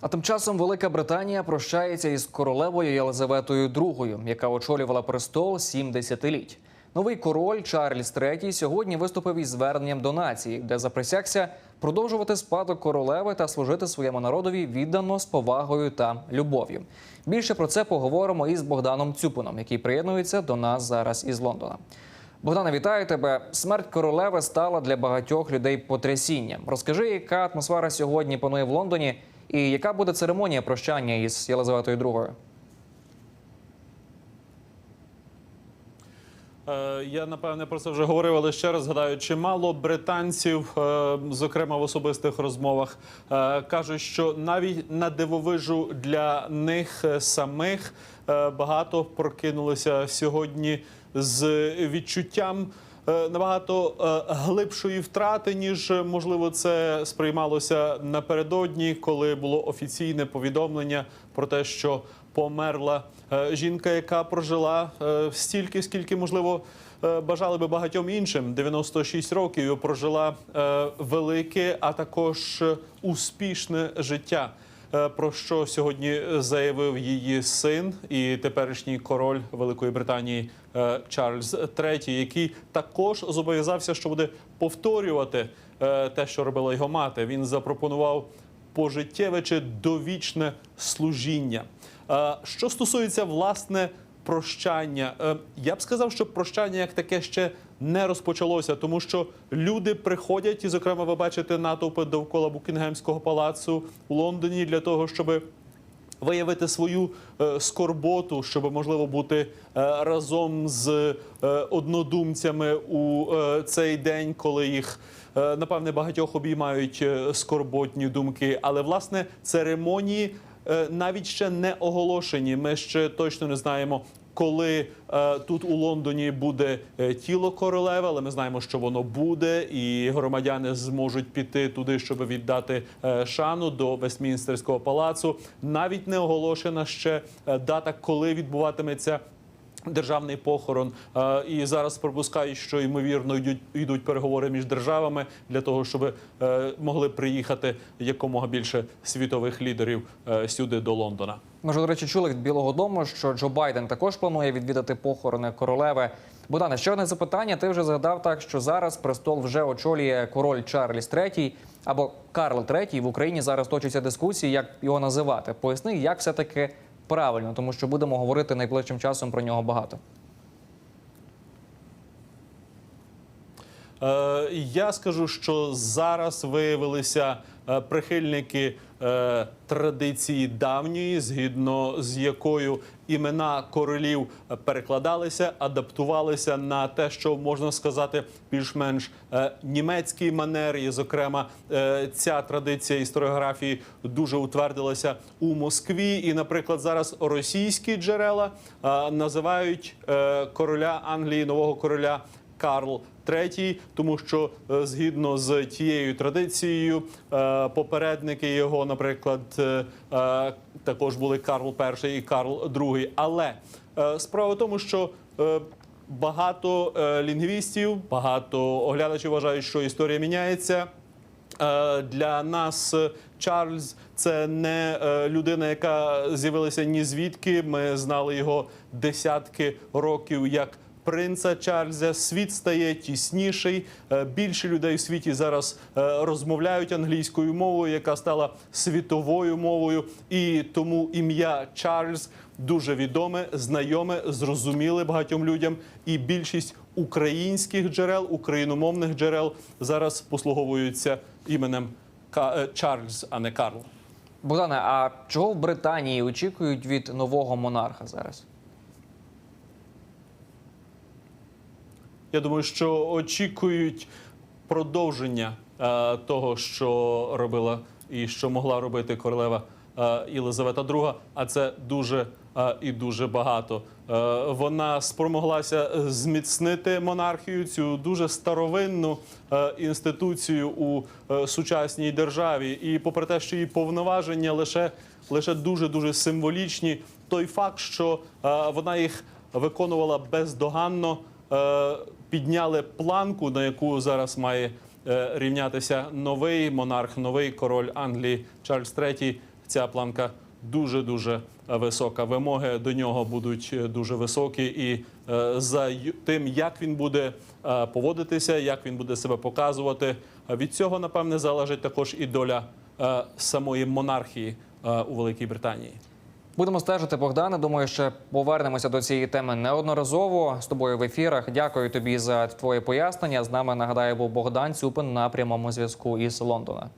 А тим часом Велика Британія прощається із королевою Єлизаветою II, яка очолювала престол сім десятиліть. Новий король Чарльз III сьогодні виступив із зверненням до нації, де заприсягся продовжувати спадок королеви та служити своєму народові віддано з повагою та любов'ю. Більше про це поговоримо із Богданом Цюпином, який приєднується до нас зараз із Лондона. Богдане, вітаю тебе. Смерть королеви стала для багатьох людей потрясінням. Розкажи, яка атмосфера сьогодні панує в Лондоні, і яка буде церемонія прощання із Єлизаветою II? Е, Я напевне про це вже говорив, але ще раз згадаю, чимало британців, е, зокрема в особистих розмовах, е, кажуть, що навіть на дивовижу для них самих багато прокинулися сьогодні з відчуттям. Е, Набагато е, глибшої втрати, ніж е, можливо це сприймалося напередодні, коли було офіційне повідомлення про те, що померла жінка, яка прожила стільки, скільки можливо бажали би багатьом іншим. 96 років прожила велике, а також успішне життя. Е, Про що сьогодні заявив її син і теперішній король Великої Британії е, Чарльз III, який також зобов'язався, що буде повторювати е, те, що робила його мати. Він запропонував пожиттєве чи довічне служіння. Що стосується власне прощання, я б сказав, що прощання як таке ще не розпочалося, тому що люди приходять, і, зокрема, ви бачите натовпи довкола Букінгемського палацу у Лондоні для того, щоби виявити свою е, скорботу, щоб можливо бути е, разом з е, однодумцями у е, цей день, коли їх е, напевне багатьох обіймають е, скорботні думки. Але власне церемонії е, навіть ще не оголошені. Ми ще точно не знаємо. Коли е, тут у Лондоні буде е, тіло королеви, але ми знаємо, що воно буде, і громадяни зможуть піти туди, щоб віддати е, шану до Вестмінстерського палацу. Навіть не оголошена ще е, дата, коли відбуватиметься. Державний похорон Е, і зараз пропускають, що ймовірно йдуть йдуть переговори між державами для того, щоб могли приїхати якомога більше світових лідерів сюди до Лондона. Ми ж, до речі, чули від Білого Дому, що Джо Байден також планує відвідати похорони королеви. Богдане, ще одне запитання. Ти вже згадав так, що зараз престол вже очолює король Чарльз III або Карл III. В Україні зараз точаться дискусії, як його називати. Поясни, як все таки правильно, тому що будемо говорити найближчим часом про нього багато. Е, Я скажу, що зараз виявилися прихильники е, традиції давньої, згідно з якою імена королів перекладалися, адаптувалися на те, що можна сказати більш-менш е, німецькій манері. Зокрема, е, ця традиція історіографії дуже утвердилася у Москві. І, наприклад, зараз російські джерела е, називають е, короля Англії, нового короля. Карл III, тому що е, згідно з тією традицією, е, попередники його, наприклад, е, також були Карл І і Карл II. Але справа в тому, що багато лінгвістів, багато оглядачів вважають, що історія міняється. Для нас Чарльз це не людина, яка з'явилася ні звідки. Ми знали його десятки років як принца Чарльза. Світ стає тісніший. Е, Більше людей в світі зараз е, розмовляють англійською мовою, яка стала світовою мовою, і тому ім'я Чарльз дуже відоме, знайоме, зрозуміле багатьом людям. І більшість українських джерел, україномовних джерел зараз послуговуються іменем е, Чарльз, а не Карл. Богдане, а чого в Британії очікують від нового монарха зараз? Я думаю, що очікують продовження е, того, що робила і що могла робити королева е, Єлизавета II, а це дуже е, і дуже багато. Е, вона спромоглася зміцнити монархію, цю дуже старовинну е, інституцію у е, сучасній державі. І попри те, що її повноваження лише, лише дуже дуже символічні, той факт, що е, вона їх виконувала бездоганно. Е, підняли планку, на яку зараз має е, рівнятися новий монарх, новий король Англії Чарльз III. ця планка дуже дуже висока. Вимоги до нього будуть е, дуже високі, і за тим, як він буде поводитися, як він буде себе показувати, від цього напевне залежить також і доля самої монархії у Великій Британії. Будемо стежити, Богдане. Думаю, ще повернемося до цієї теми неодноразово з тобою в ефірах. Дякую тобі за твоє пояснення. З нами нагадаю був Богдан Цюпин на прямому зв'язку із Лондона.